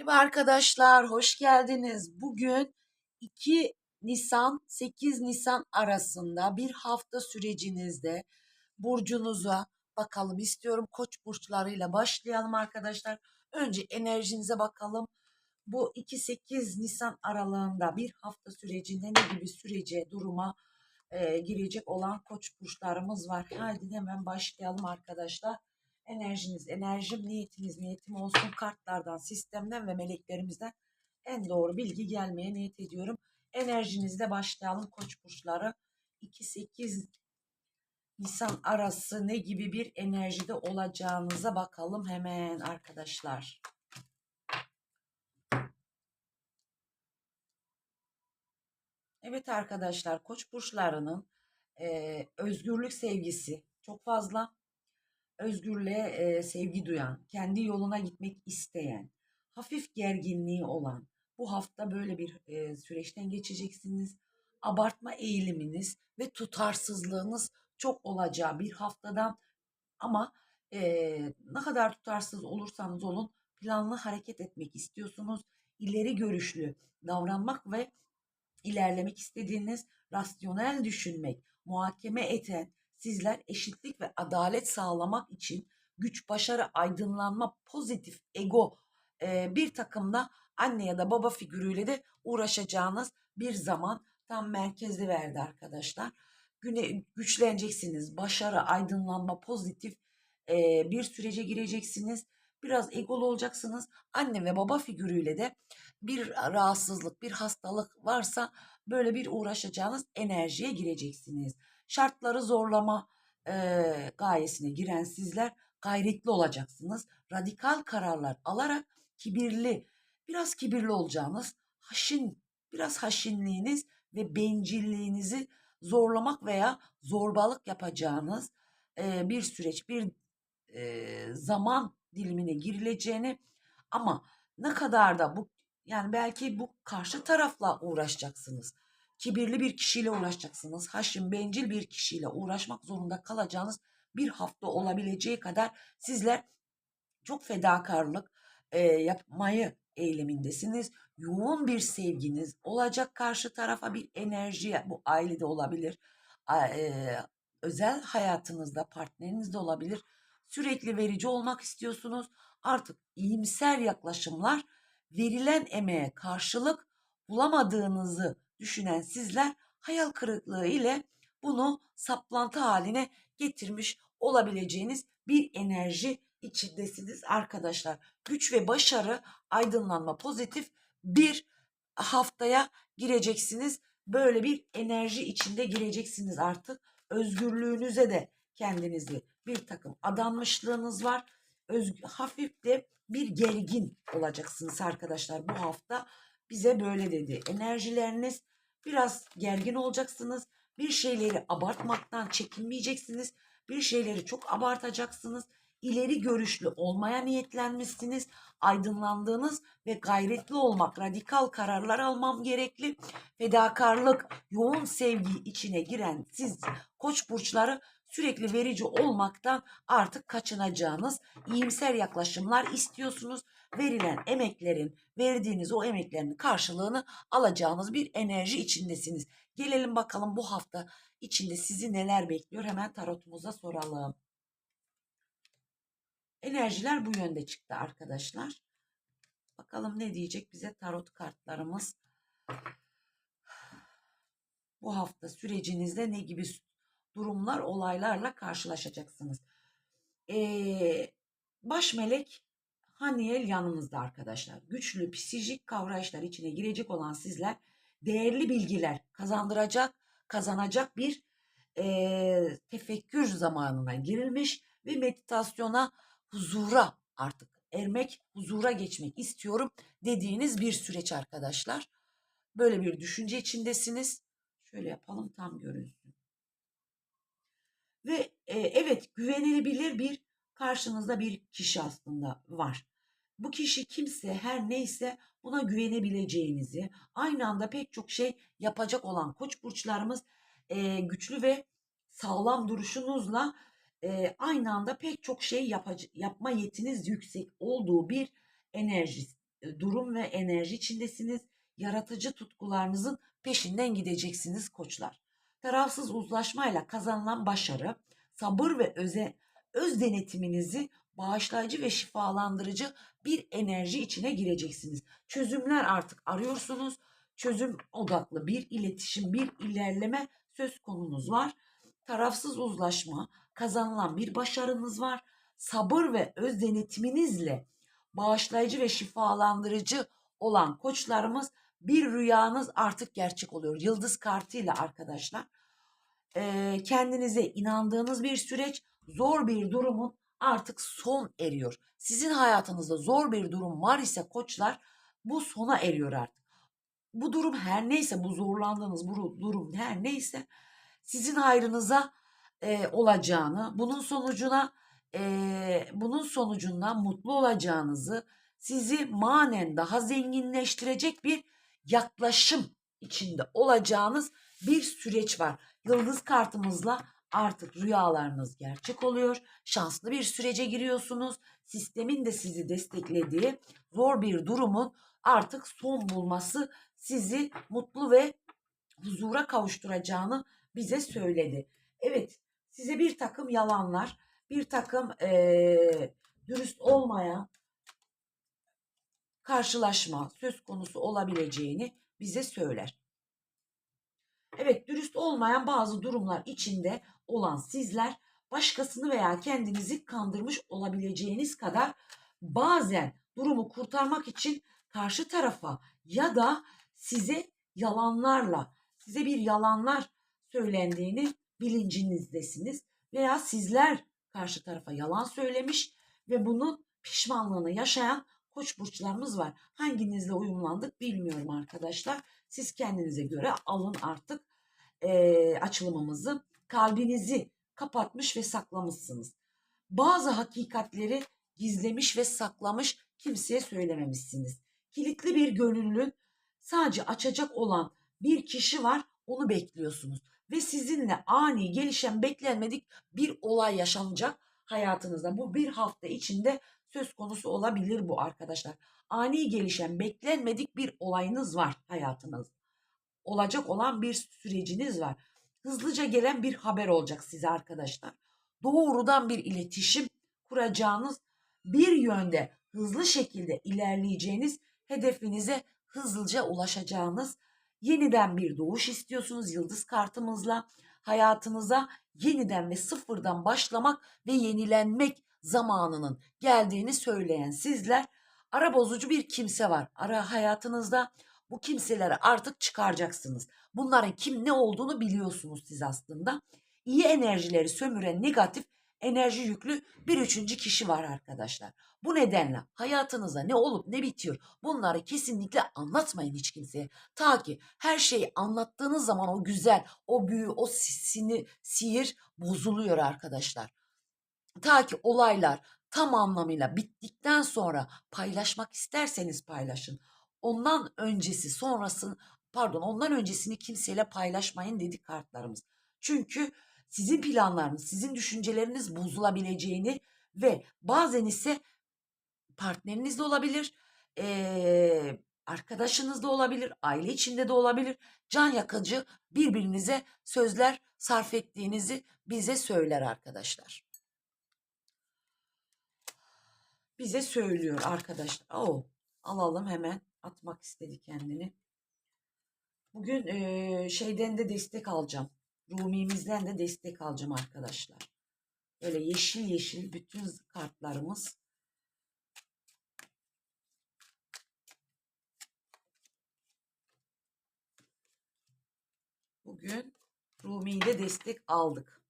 Merhaba arkadaşlar, hoş geldiniz. Bugün 2 Nisan 8 Nisan arasında bir hafta sürecinizde burcunuza bakalım istiyorum. Koç burçlarıyla başlayalım arkadaşlar. Önce enerjinize bakalım. Bu 2-8 Nisan aralığında bir hafta sürecinde ne gibi sürece, duruma e, girecek olan koç burçlarımız var. Haydi hemen başlayalım arkadaşlar enerjiniz, enerjim, niyetiniz, niyetim olsun. Kartlardan, sistemden ve meleklerimizden en doğru bilgi gelmeye niyet ediyorum. Enerjinizle başlayalım koç burçları. 2-8 Nisan arası ne gibi bir enerjide olacağınıza bakalım hemen arkadaşlar. Evet arkadaşlar koç burçlarının e, özgürlük sevgisi çok fazla özgürlüğe e, sevgi duyan, kendi yoluna gitmek isteyen, hafif gerginliği olan bu hafta böyle bir e, süreçten geçeceksiniz. Abartma eğiliminiz ve tutarsızlığınız çok olacağı bir haftadan ama e, ne kadar tutarsız olursanız olun planlı hareket etmek istiyorsunuz. İleri görüşlü davranmak ve ilerlemek istediğiniz rasyonel düşünmek, muhakeme eten, sizler eşitlik ve adalet sağlamak için güç, başarı, aydınlanma, pozitif ego e, bir takımda anne ya da baba figürüyle de uğraşacağınız bir zaman tam merkezde verdi arkadaşlar. Güne güçleneceksiniz. Başarı, aydınlanma, pozitif e, bir sürece gireceksiniz. Biraz egolu olacaksınız. Anne ve baba figürüyle de bir rahatsızlık, bir hastalık varsa böyle bir uğraşacağınız enerjiye gireceksiniz şartları zorlama e, gayesine giren sizler gayretli olacaksınız. Radikal kararlar alarak kibirli, biraz kibirli olacağınız, haşin, biraz haşinliğiniz ve bencilliğinizi zorlamak veya zorbalık yapacağınız e, bir süreç, bir e, zaman dilimine girileceğini ama ne kadar da bu yani belki bu karşı tarafla uğraşacaksınız kibirli bir kişiyle uğraşacaksınız. Haşim, bencil bir kişiyle uğraşmak zorunda kalacağınız bir hafta olabileceği kadar sizler çok fedakarlık e, yapmayı eylemindesiniz. Yoğun bir sevginiz olacak karşı tarafa bir enerji bu ailede olabilir. E, özel hayatınızda partnerinizde olabilir. Sürekli verici olmak istiyorsunuz. Artık iyimser yaklaşımlar verilen emeğe karşılık bulamadığınızı düşünen sizler hayal kırıklığı ile bunu saplantı haline getirmiş olabileceğiniz bir enerji içindesiniz arkadaşlar. Güç ve başarı, aydınlanma, pozitif bir haftaya gireceksiniz. Böyle bir enerji içinde gireceksiniz artık. Özgürlüğünüze de kendinizi bir takım adanmışlığınız var. Özgür, hafif de bir gergin olacaksınız arkadaşlar bu hafta. Bize böyle dedi. Enerjileriniz Biraz gergin olacaksınız. Bir şeyleri abartmaktan çekinmeyeceksiniz. Bir şeyleri çok abartacaksınız. İleri görüşlü olmaya niyetlenmişsiniz. Aydınlandığınız ve gayretli olmak, radikal kararlar almam gerekli. Fedakarlık, yoğun sevgi içine giren siz koç burçları sürekli verici olmaktan artık kaçınacağınız iyimser yaklaşımlar istiyorsunuz. Verilen emeklerin, verdiğiniz o emeklerin karşılığını alacağınız bir enerji içindesiniz. Gelelim bakalım bu hafta içinde sizi neler bekliyor hemen tarotumuza soralım. Enerjiler bu yönde çıktı arkadaşlar. Bakalım ne diyecek bize tarot kartlarımız. Bu hafta sürecinizde ne gibi durumlar, olaylarla karşılaşacaksınız. Ee, baş melek Haniel yanınızda arkadaşlar. Güçlü psikolojik kavrayışlar içine girecek olan sizler değerli bilgiler kazandıracak, kazanacak bir e, tefekkür zamanına girilmiş ve meditasyona, huzura artık ermek, huzura geçmek istiyorum dediğiniz bir süreç arkadaşlar. Böyle bir düşünce içindesiniz. Şöyle yapalım tam görünsün. Ve e, evet güvenilebilir bir karşınızda bir kişi aslında var. Bu kişi kimse her neyse buna güvenebileceğinizi, aynı anda pek çok şey yapacak olan koç burçlarımız e, güçlü ve sağlam duruşunuzla e, aynı anda pek çok şey yapacak, yapma yetiniz yüksek olduğu bir enerji e, durum ve enerji içindesiniz. Yaratıcı tutkularınızın peşinden gideceksiniz koçlar. Tarafsız uzlaşmayla kazanılan başarı, sabır ve öze, öz denetiminizi bağışlayıcı ve şifalandırıcı bir enerji içine gireceksiniz. Çözümler artık arıyorsunuz. Çözüm odaklı bir iletişim, bir ilerleme söz konunuz var. Tarafsız uzlaşma, kazanılan bir başarınız var. Sabır ve öz denetiminizle bağışlayıcı ve şifalandırıcı olan koçlarımız bir rüyanız artık gerçek oluyor. Yıldız kartıyla arkadaşlar. Ee, kendinize inandığınız bir süreç, zor bir durumun artık son eriyor. Sizin hayatınızda zor bir durum var ise koçlar bu sona eriyor artık. Bu durum her neyse, bu zorlandığınız bu durum her neyse sizin hayrınıza e, olacağını, bunun sonucuna e, bunun sonucundan mutlu olacağınızı, sizi manen daha zenginleştirecek bir yaklaşım içinde olacağınız bir süreç var. Yıldız kartımızla artık rüyalarınız gerçek oluyor. Şanslı bir sürece giriyorsunuz. Sistemin de sizi desteklediği zor bir durumun artık son bulması sizi mutlu ve huzura kavuşturacağını bize söyledi. Evet, size bir takım yalanlar, bir takım eee, dürüst olmayan karşılaşma söz konusu olabileceğini bize söyler. Evet, dürüst olmayan bazı durumlar içinde olan sizler başkasını veya kendinizi kandırmış olabileceğiniz kadar bazen durumu kurtarmak için karşı tarafa ya da size yalanlarla, size bir yalanlar söylendiğini bilincinizdesiniz veya sizler karşı tarafa yalan söylemiş ve bunun pişmanlığını yaşayan koç burçlarımız var. Hanginizle uyumlandık bilmiyorum arkadaşlar. Siz kendinize göre alın artık eee, açılımımızı. Kalbinizi kapatmış ve saklamışsınız. Bazı hakikatleri gizlemiş ve saklamış kimseye söylememişsiniz. Kilitli bir gönüllün sadece açacak olan bir kişi var onu bekliyorsunuz. Ve sizinle ani gelişen beklenmedik bir olay yaşanacak hayatınızda. Bu bir hafta içinde söz konusu olabilir bu arkadaşlar. Ani gelişen beklenmedik bir olayınız var hayatınızda. Olacak olan bir süreciniz var. Hızlıca gelen bir haber olacak size arkadaşlar. Doğrudan bir iletişim kuracağınız bir yönde hızlı şekilde ilerleyeceğiniz hedefinize hızlıca ulaşacağınız yeniden bir doğuş istiyorsunuz yıldız kartımızla hayatınıza yeniden ve sıfırdan başlamak ve yenilenmek zamanının geldiğini söyleyen sizler ara bozucu bir kimse var. Ara hayatınızda bu kimseleri artık çıkaracaksınız. Bunların kim ne olduğunu biliyorsunuz siz aslında. İyi enerjileri sömüren negatif enerji yüklü bir üçüncü kişi var arkadaşlar. Bu nedenle hayatınızda ne olup ne bitiyor bunları kesinlikle anlatmayın hiç kimseye. Ta ki her şeyi anlattığınız zaman o güzel, o büyü, o sini, sihir bozuluyor arkadaşlar. Ta ki olaylar tam anlamıyla bittikten sonra paylaşmak isterseniz paylaşın. Ondan öncesi sonrası pardon ondan öncesini kimseyle paylaşmayın dedi kartlarımız. Çünkü sizin planlarınız, sizin düşünceleriniz bozulabileceğini ve bazen ise partneriniz de olabilir, eee, arkadaşınız da olabilir, aile içinde de olabilir. Can yakıcı birbirinize sözler sarf ettiğinizi bize söyler arkadaşlar. Bize söylüyor arkadaşlar. Oo, alalım hemen. Atmak istedi kendini. Bugün eee, şeyden de destek alacağım. Rumi'mizden de destek alacağım arkadaşlar. Böyle yeşil yeşil bütün kartlarımız. Bugün Rumi'de destek aldık.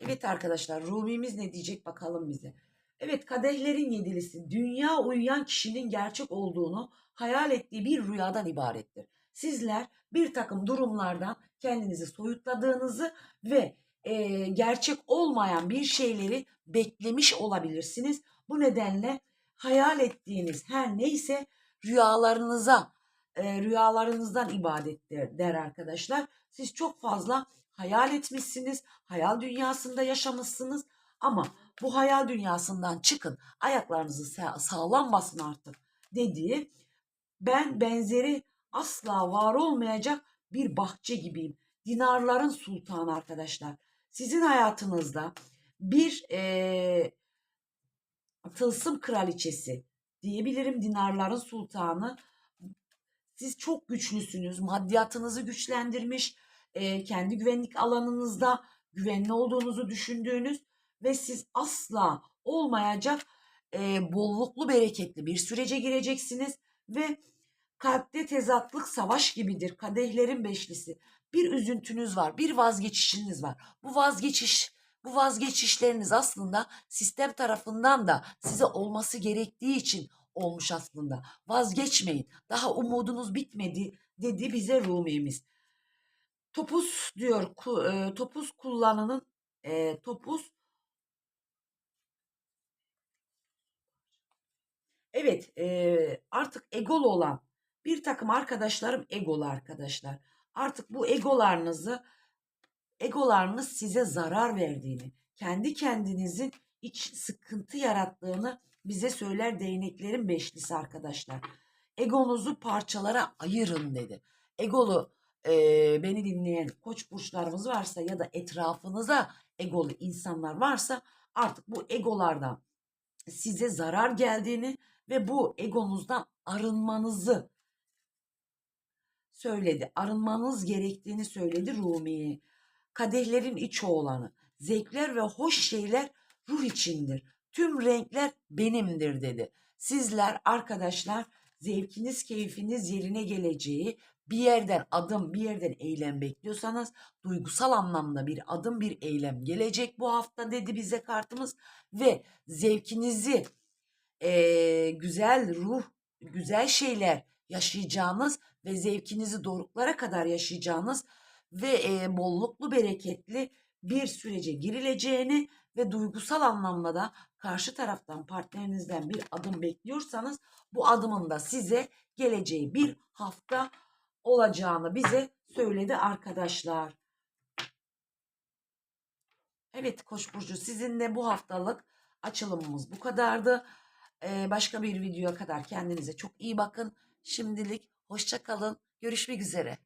Evet arkadaşlar Rumi'miz ne diyecek bakalım bize. Evet kadehlerin yedilisi dünya uyuyan kişinin gerçek olduğunu hayal ettiği bir rüyadan ibarettir. Sizler bir takım durumlardan kendinizi soyutladığınızı ve e, gerçek olmayan bir şeyleri beklemiş olabilirsiniz. Bu nedenle hayal ettiğiniz her neyse rüyalarınıza e, rüyalarınızdan ibadettir der arkadaşlar. Siz çok fazla hayal etmişsiniz, hayal dünyasında yaşamışsınız ama bu hayal dünyasından çıkın, ayaklarınızı sa- sağlam basın artık. dediği ben benzeri asla var olmayacak bir bahçe gibiyim. Dinarların sultanı arkadaşlar. Sizin hayatınızda bir eee, tılsım kraliçesi diyebilirim dinarların sultanı. Siz çok güçlüsünüz. Maddiyatınızı güçlendirmiş, eee, kendi güvenlik alanınızda güvenli olduğunuzu düşündüğünüz ve siz asla olmayacak eee, bolluklu bereketli bir sürece gireceksiniz ve kalpte tezatlık savaş gibidir. Kadehlerin beşlisi. Bir üzüntünüz var, bir vazgeçişiniz var. Bu vazgeçiş, bu vazgeçişleriniz aslında sistem tarafından da size olması gerektiği için olmuş aslında. Vazgeçmeyin. Daha umudunuz bitmedi dedi bize Rumi'miz. Topuz diyor, e, topuz kullanının e, topuz Evet, eee, artık egolu olan bir takım arkadaşlarım egolu arkadaşlar. Artık bu egolarınızı, egolarınız size zarar verdiğini, kendi kendinizin iç sıkıntı yarattığını bize söyler değneklerin beşlisi arkadaşlar. Egonuzu parçalara ayırın dedi. Egolu eee, beni dinleyen koç burçlarımız varsa ya da etrafınıza egolu insanlar varsa artık bu egolardan size zarar geldiğini ve bu egonuzdan arınmanızı söyledi. Arınmanız gerektiğini söyledi Rumi. Kadehlerin iç oğlanı. Zevkler ve hoş şeyler ruh içindir. Tüm renkler benimdir dedi. Sizler arkadaşlar zevkiniz, keyfiniz yerine geleceği bir yerden adım, bir yerden eylem bekliyorsanız duygusal anlamda bir adım, bir eylem gelecek bu hafta dedi bize kartımız ve zevkinizi eee, güzel ruh, güzel şeyler yaşayacağınız ve zevkinizi doruklara kadar yaşayacağınız ve eee, bolluklu bereketli bir sürece girileceğini ve duygusal anlamda da karşı taraftan partnerinizden bir adım bekliyorsanız bu adımın da size geleceği bir hafta olacağını bize söyledi arkadaşlar. Evet Koç burcu sizinle bu haftalık açılımımız bu kadardı. Başka bir videoya kadar kendinize çok iyi bakın. Şimdilik hoşça kalın. Görüşmek üzere.